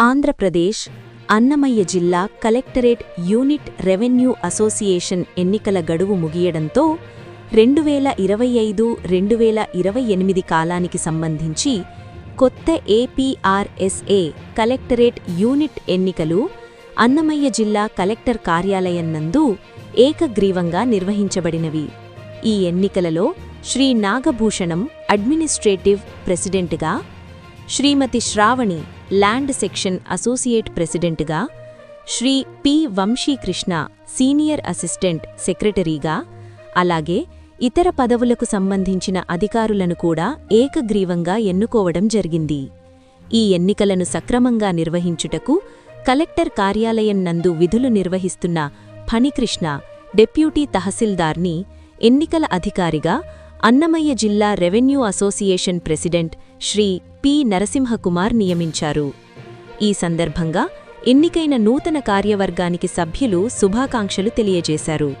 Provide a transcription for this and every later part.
ఆంధ్రప్రదేశ్ అన్నమయ్య జిల్లా collectorate unit revenue association ఎన్నికల గడువు ముగియడంతో రెండు వేల ఇరవై ఐదు రెండు వేల ఇరవై ఎనిమిది కాలానికి సంబంధించి కొత్త ఏపీఆర్ఎస్ఏ కలెక్టరేట్ యూనిట్ ఎన్నికలు అన్నమయ్య జిల్లా కలెక్టర్ కార్యాలయం నందు ఏకగ్రీవంగా నిర్వహించబడినవి. ఈ ఎన్నికలలో శ్రీ నాగభూషణం అడ్మినిస్ట్రేటివ్ ప్రెసిడెంట్గా Shrimati Sravani land section associate ప్రెసిడెంట్గా Shri P. Vamsikrishna senior assistant సెక్రటరీగా అలాగే ఇతర పదవులకు సంబంధించిన అధికారులను కూడా ఏకగ్రీవంగా ఎన్నుకోవడం జరిగింది. ఈ ఎన్నికలను సక్రమంగా నిర్వహించుటకు కలెక్టర్ కార్యాలయం నందు విధులు నిర్వహిస్తున్న ఫణికృష్ణ డెప్యూటీ తహసీల్దార్ని ఎన్నికల అధికారిగా అన్నమయ్య జిల్లా revenue association president Shri P. Narasimhakumar నియమించారు. ఈ సందర్భంగా ఎన్నికైన నూతన కార్యవర్గానికి సభ్యులు శుభాకాంక్షలు తెలియజేశారు.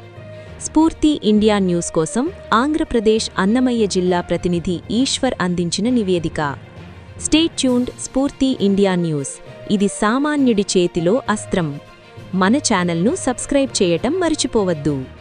స్ఫూర్తి ఇండియా న్యూస్ కోసం ఆంధ్రప్రదేశ్ అన్నమయ్య జిల్లా ప్రతినిధి ఈశ్వర్ అందించిన నివేదిక. State tuned Spoorthi India news. ఇది సామాన్యుడి చేతిలో అస్త్రం. మన ఛానల్ను సబ్స్క్రైబ్ చేయటం మర్చిపోవద్దు.